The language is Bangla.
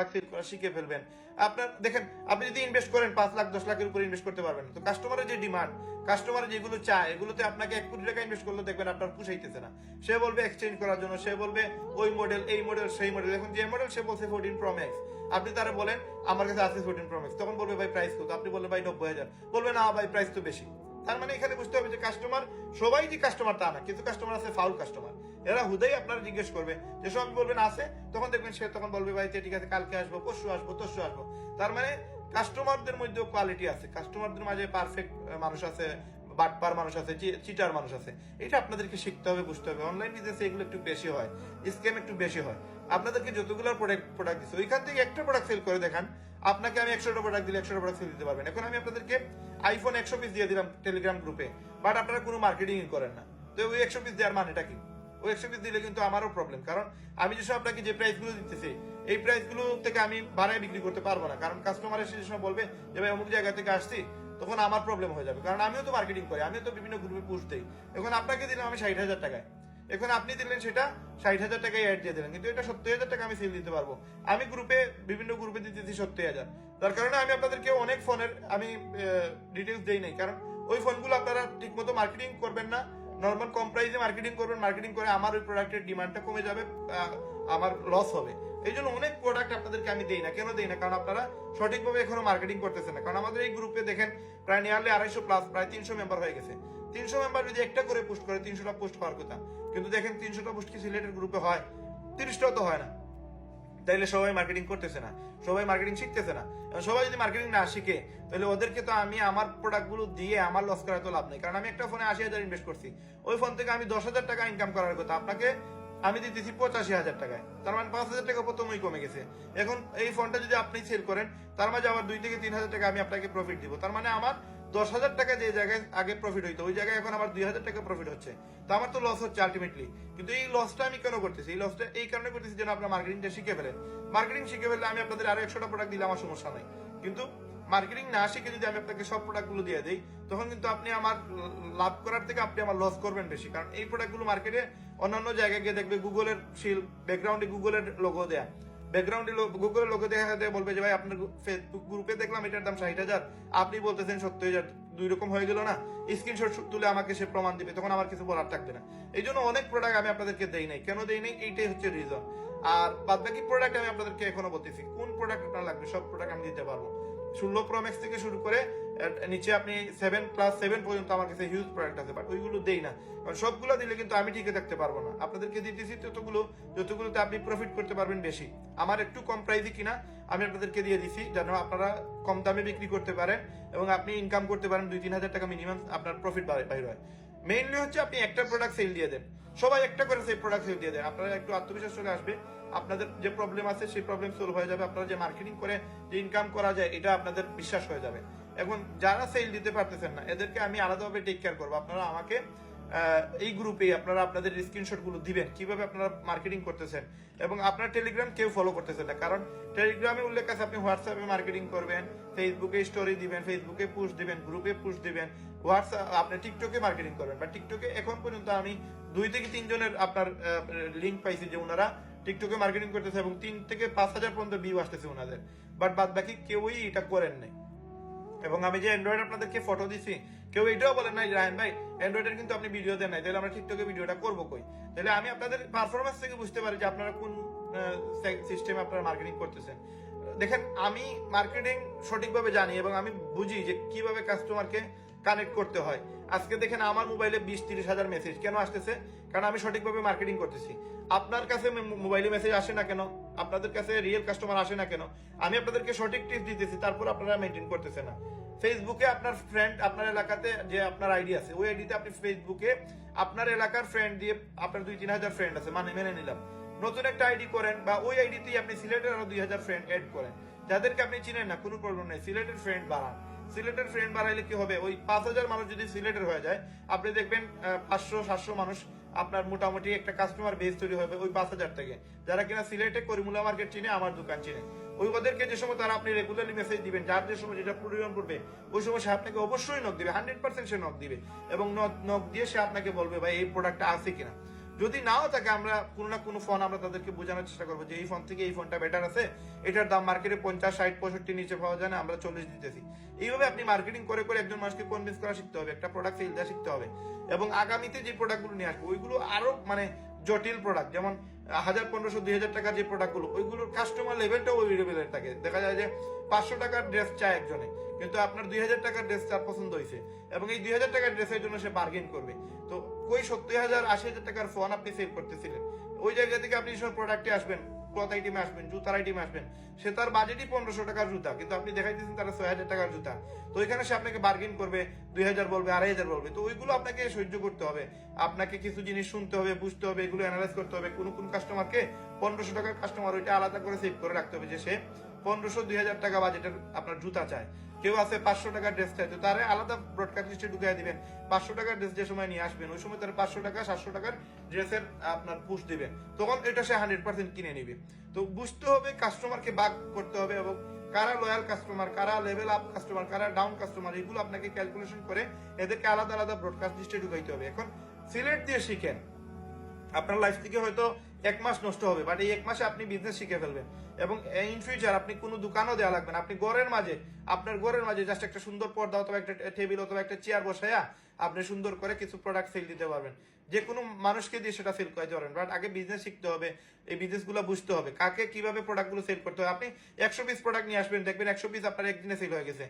প্রোডাক্ট সেল করা শিখে ফেলবেন। আপনার, দেখেন, আপনি যদি ইনভেস্ট করেন পাঁচ লাখ, দশ লাখের উপরে ইনভেস্ট করতে পারবেন। তো কাস্টমারের যে ডিমান্ড কাস্টমার যেগুলো চায়, এগুলোতে আপনাকে এক কোটি টাকা ইনভেস্ট করলে দেখবেন আপনার পুষাইতেছে না। সে বলবে এক্সচেঞ্জ করার জন্য, সে বলবে ওই মডেল এই মডেল সেই মডেল এখন যে মডেল সে বলছে ফোরটিন প্রো ম্যাক্স আপনি তারা বলেন, আমার কাছে আছে ফোরটিন প্রো ম্যাক্স তখন বলবে, ভাই প্রাইস কত? আপনি বলবেন ভাই, নব্বই হাজার। বলবে, না, ভাই প্রাইস তো বেশি। তার মানে এখানে বুঝতে হবে যে কাস্টমার সবাই যে কাস্টমার তা না কিছু কাস্টমার আছে ফাউল কাস্টমার এরা হুদাই আপনারা জিজ্ঞেস করবে, যে সব বলবেন আছে, তখন দেখবেন সে তখন বলবে, ভাই, ঠিক আছে, কালকে আসব, পরশু আসব তরশু আসব। তার মানে কাস্টমারদের মধ্যেও কোয়ালিটি আছে কাস্টমারদের মাঝে পারফেক্ট মানুষ আছে, বাটপার মানুষ আছে চিটার মানুষ আছে। এটা আপনাদেরকে শিখতে হবে, বুঝতে হবে। অনলাইন বিজনেসে এগুলো একটু বেশি হয় স্ক্যাম একটু বেশি হয়। আপনাদেরকে যতগুলো প্রোডাক্ট প্রোডাক্ট দিচ্ছে ওইখান থেকে একটা প্রোডাক্ট সেল করে দেখান আপনাকে আমি একশোটা প্রোডাক্ট দিলে একশোটা প্রোডাক্ট দিতে পারবেন। এখন আমি আপনাদেরকে আইফোন একশো পিস দিয়ে দিলাম টেলিগ্রাম গ্রুপে বাট আপনারা কোনো মার্কেটিং করেন না। তো ওই একশো পিস দেওয়ার মানেটা কি? ওই একশো পিস দিলে কিন্তু আমারও প্রবলেম কারণ আমি যেসব আপনাকে যে প্রাইসগুলো দিতেছি, এই প্রাইসগুলো থেকে আমি বাড়ায় বিক্রি করতে পারব না। কারণ কাস্টমার এসে যে সময় বলবে যে, ভাই, অমুক জায়গা থেকে আসছি, তখন আমার প্রবলেম হয়ে যাবে। কারণ আমিও তো মার্কেটিং করি, আমিও তো বিভিন্ন গ্রুপে পুষ দিই। এখন আপনাকে দিলাম আমি ষাট হাজার টাকায়। এখন আপনি দিলেন সেটা ষাট হাজার টাকায় অ্যাড দিয়ে দিলেন। কিন্তু এটা সত্তর হাজার টাকা আমি সেল দিতে পারব। আমি গ্রুপে বিভিন্ন গ্রুপে দিতেছি সত্তর হাজার। তার কারণে আমি আপনাদেরকে অনেক ফোনের আমি ডিটেলস দেই নাই। কারণ ওই ফোনগুলো আপনারা ঠিক মতো মার্কেটিং করবেন না। নর্মাল কম প্রাইসে মার্কেটিং করবেন মার্কেটিং করে আমার ওই প্রোডাক্টের ডিমান্ডটা কমে যাবে আমার লস হবে। এই জন্য অনেক প্রোডাক্ট আপনাদেরকে আমি দেই না। কেন দেই না? কারণ আপনারা সঠিকভাবে এখনও মার্কেটিং করতেছেন না। কারণ আমাদের এই গ্রুপে দেখেন, প্রায় নিয়ারলি আড়াইশো প্লাস প্রায় তিনশো মেম্বার হয়ে গেছে। তিনশো মেম্বার যদি একটা করে পোস্ট করে, তিনশোটা পোস্ট হওয়ার কথা। কিন্তু দেখেন, তিনশোটা পোস্ট কি সিলেটের গ্রুপে হয়? তিরিশটাও তো হয় না। তাইলে সবাই মার্কেটিং করতেছে না। সবাই মার্কেটিং শিখতেছে না। সবাই যদি মার্কেটিং না শিখে তাহলে ওদেরকে তো আমি আমার প্রোডাক্টগুলো দিয়ে আমার লস করা তো লাভ নেই। কারণ আমি একটা ফোনে আশি হাজার ইনভেস্ট করছি। ওই ফোন থেকে আমি দশ হাজার টাকা ইনকাম করার কথা। আপনাকে আমি দিতেছি পঁচাশি হাজার টাকায়। তার মানে পাঁচ হাজার টাকা প্রথমেই কমে গেছে। এখন এই ফোনটা যদি আপনি সেল করেন, তার মাঝে আবার দুই থেকে তিন হাজার টাকা আমি আপনাকে প্রফিট দিব। তার মানে আমার দশ হাজার টাকা যে জায়গায় আগে প্রফিট হইতো, ওই জায়গায় এখন আমার দুই হাজার টাকা প্রফিট হচ্ছে। তো আমার তো লস হচ্ছে আলটিমেটলি কিন্তু এই লসটা আমি কেন করতেছি? এই লসটা এই কারণে করতেছি যেন আপনার মার্কেটিংটা শিখে ফেলেন। মার্কেটিং শিখে ফেললে আমি আপনাদের আরও একশোটা প্রোডাক্ট দিলে আমার সমস্যা নাই। কিন্তু মার্কেটিং না শিখে যদি আমি আপনাকে সব প্রোডাক্টগুলো দিয়ে দিই, তখন কিন্তু আপনি আমার লাভ করার থেকে আপনি আমার লস করবেন বেশি। কারণ এই প্রোডাক্টগুলো মার্কেটে অন্যান্য জায়গায় গিয়ে দেখবে গুগলের শিল ব্যাকগ্রাউন্ডে গুগলের লোগো দেয়া। ব্যাকগ্রাউন্ডে গুগলের লোগো দেখা দেয় বলবে যে, ভাই, আপনার ফেসবুক গ্রুপে দেখলাম এটার দাম ষাট হাজার। আপনি বলতেছেন সত্তর হাজার। দুই রকম হয়ে গেল না। স্ক্রিনশট তুলে আমাকে সে প্রমাণ দিবে। তখন আমার কিছু বলার থাকবে না। এই জন্য অনেক প্রোডাক্ট আমি আপনাদেরকে দেই নাই। কেন দেই নাই? এইটাই হচ্ছে রিজন আর বাদ বাকি প্রোডাক্ট আমি আপনাদেরকে এখনও বলতেছি। কোন প্রোডাক্ট আপনার লাগবে? সব প্রোডাক্ট আমি দিতে পারব। ষোলো প্রো ম্যাক্স থেকে শুরু করে নিচে আপনি সেভেন প্লাস সেভেন পর্যন্ত আমার কাছে হিউজ প্রোডাক্ট আছে বাট ওইগুলো দেই না। কারণ সবগুলো দিলে কিন্তু আমি টিকে থাকতে পারব না। আপনাদেরকে দিতেছি ততগুলো যতগুলোতে আপনি প্রফিট করতে পারবেন বেশি। আমার একটু কম প্রাইসে কিনা, আমি আপনাদেরকে দিয়ে দিছি, যেন আপনারা কম দামে বিক্রি করতে পারেন এবং আপনি ইনকাম করতে পারেন দুই, তিন হাজার টাকা মিনিমাম আপনার প্রফিট বাইর হয়। মেইনলি হচ্ছে আপনি একটা প্রোডাক্ট সেল দিয়ে দেন। সবাই একটা করে সেই প্রোডাক্ট সেল দিয়ে দেন আপনারা একটু আত্মবিশ্বাস চলে আসবে। আপনাদের যে প্রবলেম আছে, সেই প্রবলেম সলভ হয়ে যাবে। আপনারা যে মার্কেটিং করে, যে ইনকাম করা যায়, এটা আপনাদের বিশ্বাস হয়ে যাবে। এখন যারা সেল দিতে পারতেছেন না, এদেরকে আমি আলাদাভাবে টেক কেয়ার করব। আপনারা আমাকে এই গ্রুপে আপনারা আপনাদের স্ক্রিনশটগুলো দিবেন, কীভাবে আপনারা মার্কেটিং করতেছেন। এবং আপনার টেলিগ্রাম কেউ ফলো করতেছেন না, কারণ টেলিগ্রামে উল্লেখ আছে, আপনি হোয়াটসঅ্যাপে মার্কেটিং করবেন ফেসবুকে স্টোরি দিবেন ফেসবুকে পুশ দিবেন গ্রুপে পুশ দিবেন হোয়াটসঅ্যাপ আপনি টিকটকে মার্কেটিং করবেন বা টিকটকে এখন পর্যন্ত আমি দুই থেকে তিনজনের আপনার লিঙ্ক পাইছি যে ওনারা টিকটকে মার্কেটিং করতেছে এবং তিন থেকে পাঁচ হাজার পর্যন্ত ভিউ আসতেছে ওনাদের বাট বাদ বাকি কেউই এটা করেন নাই। এবং আমি যে অ্যান্ড্রয়েড আপনাদেরকে ফটো দিছি, কেউ এটাও বলেন নাই রায়ন ভাই অ্যান্ড্রয়েডের কিন্তু আপনি ভিডিও দেন নাই, তাহলে আমরা টিকটকে ভিডিওটা করব কই? তাহলে আমি আপনাদের পারফরমেন্স থেকে বুঝতে পারি যে আপনারা কোন সিস্টেমে আপনারা মার্কেটিং করতেছেন। দেখেন, আমি মার্কেটিং সঠিকভাবে জানি এবং আমি বুঝি যে কীভাবে কাস্টমারকে কানেক্ট করতে হয়। আজকে দেখেন আমার মোবাইলে বিশ তিরিশ হাজার মেসেজ কেন আসতেছে? কারণ আমি সঠিকভাবে মার্কেটিং করতেছি। আপনার কাছে মোবাইলে মেসেজ আসে না কেন? আপনাদের কাছে রিয়েল কাস্টমার আসে না কেন? আমি আপনাদেরকে সঠিক টিপস দিতেছি, তারপর আপনারা মেনটেন করতেছে না। ফেসবুকে আপনার ফ্রেন্ড আপনার এলাকাতে যে আপনার আইডি আছে, ওই আইডিতে আপনি ফেসবুকে আপনার এলাকার ফ্রেন্ড দিয়ে আপনার দুই, তিন হাজার ফ্রেন্ড আছে মানে মেনে নিলাম। নতুন একটা আইডি করেন বা ওই আইডিতেই আপনি সিলেটের আরও দুই হাজার ফ্রেন্ড এড করেন। যাদেরকে আপনি চিনেন না, কোনো প্রবলেম নেই, সিলেটের ফ্রেন্ড বাড়ান। সিলেটের ফ্রেন্ড বাড়াইলে কি হবে? ওই পাঁচ হাজার মানুষ যদি সিলেটের হয়ে যায়, আপনি দেখবেন পাঁচশো, সাতশো মানুষ আপনার মোটামুটি একটা কাস্টমার বেস তৈরি হবে ওই পাঁচ হাজার থেকে। যারা কিনা সিলেটে করিমুলা মার্কেট চিনে, আমার দোকান চিনে। ওই ওদেরকে যে সময় তারা আপনি রেগুলারলি মেসেজ দিবেন, যার যে সময় যেটা প্রয়োজন পড়বে ওই সময় সে আপনাকে অবশ্যই নক দিবে হান্ড্রেড পার্সেন্ট সে নক দিবে। এবং নক দিয়ে সে আপনাকে বলবে, ভাই, এই প্রোডাক্টটা আছে কিনা? যদি নাও থাকে আমরা কোনো না কোনো ফোন আমরা তাদেরকে বোঝানোর চেষ্টা করব যে এই ফোন থেকে এই ফোনটা বেটার আছে। এটার দাম মার্কেটে পঞ্চাশ, ষাট, পঁয়ষট্টি নিচে পাওয়া যায় না, আমরা চল্লিশ দিতেছি। এইভাবে আপনি মার্কেটিং করে করে একজন মানুষকে কনভিন্স করা শিখতে হবে, একটা প্রোডাক্ট সেল দেওয়া শিখতে হবে। এবং আগামীতে যে প্রোডাক্টগুলো নিয়ে আসবে, ওইগুলো আরও মানে জটিল প্রোডাক্ট যেমন হাজার পনেরোশো, দুই হাজার টাকার যে প্রোডাক্টগুলো ওইগুলোর কাস্টমার লেভেলটাও ওই লেভেলের থাকে। দেখা যায় যে পাঁচশো টাকার ড্রেস চায় একজনে, কিন্তু আপনার দুই হাজার টাকার ড্রেস তার পছন্দ হয়েছে এবং এই দুই হাজার টাকার ড্রেসের জন্য সে বার্গেন করবে। তো ওই সত্তর হাজার, আশি হাজার টাকার ফোন আপনি সেল করতেছিলেন। ওই জায়গা থেকে আপনি যখন প্রোডাক্টে আসবেন ক্লথ আইটেমে আসবেন, জুতার আইটেমে আসবেন, সে তার বাজেটই পনেরোশো টাকার জুতা, কিন্তু আপনি দেখাইতেছেন তারা ছয় হাজার টাকার জুতা। তো ওইখানে সে আপনাকে বার্গেন করবে, দুই হাজার বলবে, আড়াই হাজার বলবে। তো ওইগুলো আপনাকে সহ্য করতে হবে। আপনাকে কিছু জিনিস শুনতে হবে, বুঝতে হবে, এগুলো অ্যানালাইজ করতে হবে। কোন কোন কাস্টমারকে পনেরোশো টাকার কাস্টমার ওইটা আলাদা করে সেভ করে রাখতে হবে যে সে পনেরোশো, দুই হাজার টাকা বাজেটের আপনার জুতা চায়। কেউ আছে পাঁচশো টাকার ড্রেস চাই তো তারে আলাদা ব্রডকাস্ট লিস্টে ঢুকিয়ে দিবেন। পাঁচশো টাকার ড্রেস যে সময় নিয়ে আসবেন, ওই সময় তার পাঁচশো টাকা, সাতশো টাকার ড্রেসের আপনার পুষ দিবেন তখন এটা সে হান্ড্রেড পার্সেন্ট কিনে নিবে। তো বুঝতে হবে কাস্টমারকে বাগ করতে হবে এবং কারা লয়াল কাস্টমার কারা লেভেল আপ কাস্টমার কারা ডাউন কাস্টমার এগুলো আপনাকে ক্যালকুলেশন করে এদেরকে আলাদা আলাদা ব্রডকাস্ট লিস্টে ঢুকাইতে হবে। এখন সিলেট দিয়ে শিখেন। আপনার লাইফ থেকে হয়তো এক মাস নষ্ট হবে বাট এই এক মাসে আপনি বিজনেস শিখে ফেলবেন। এবং ইন ফিউচার আপনি কোনো দোকানও দেওয়া লাগবে না। আপনি ঘরের মাঝে, আপনার ঘরের মাঝে জাস্ট একটা সুন্দর পর্দা অথবা একটা টেবিল অথবা একটা চেয়ার বসাইয়া আপনি সুন্দর করে কিছু প্রোডাক্ট সেল দিতে পারবেন। যে কোনো মানুষকে দিয়ে সেটা সেল করে পারবেন বাট আগে বিজনেস শিখতে হবে, এই বিজনেসগুলো বুঝতে হবে, কাকে কীভাবে প্রোডাক্টগুলো সেল করতে হবে। আপনি একশো পিস প্রোডাক্ট নিয়ে আসবেন, দেখবেন একশো পিস আপনার একদিনে সেল হয়ে গেছে।